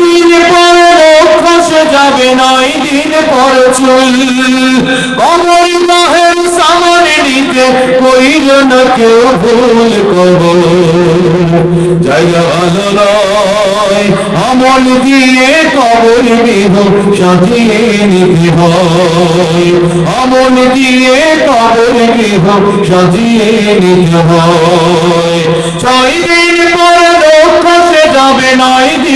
দিন পরে খসে যাবে, নয় দিন পরে চুল। কবর মাহের সামনে নিতে কইল না কেউ ভুল কবর জায়গা দিয়ে কবর বিহ সাজিয়ে নিতে হয়। আমল দিয়ে কবর বিহ সাজিয়ে নিতে হয়। ছয় দিন পরে দুঃখ সে যাবে, নয় দিন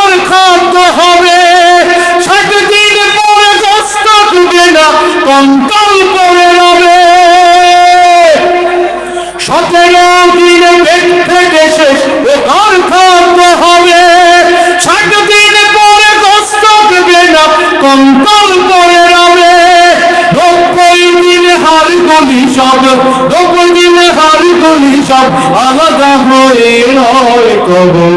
কঙ্কাল করে রবে সতেরো দিন পেট থেকে শেষ পোকার খাদ্য হবে? ষাট দিন পরে কষ্ট ডুবে না, কঙ্কাল করে রবে নব্বই দিন হার গলি সব, নব্বই দিন হার গলি সব আলাদা হয়ে নয় কবর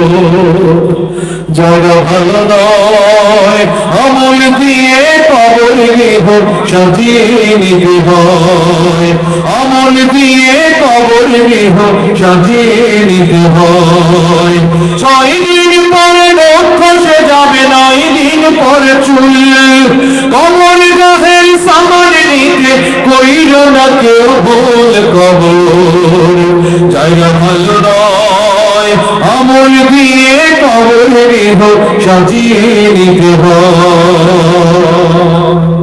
যারা ভালো নয় দিয়ে কবর গৃহ সাজিয়ে নিতে হয় দিয়ে কবর গৃহ সাজিয়ে নিতে ছয় দিন পরে লক্ষ সে যাবে, নয় দিন পরে চুল। কবর গাহের সামনে নিতে কইল না কেউ ভুল কবর। জায়গা ভালো নয় আমল গৃহ সাজিয়ে হয়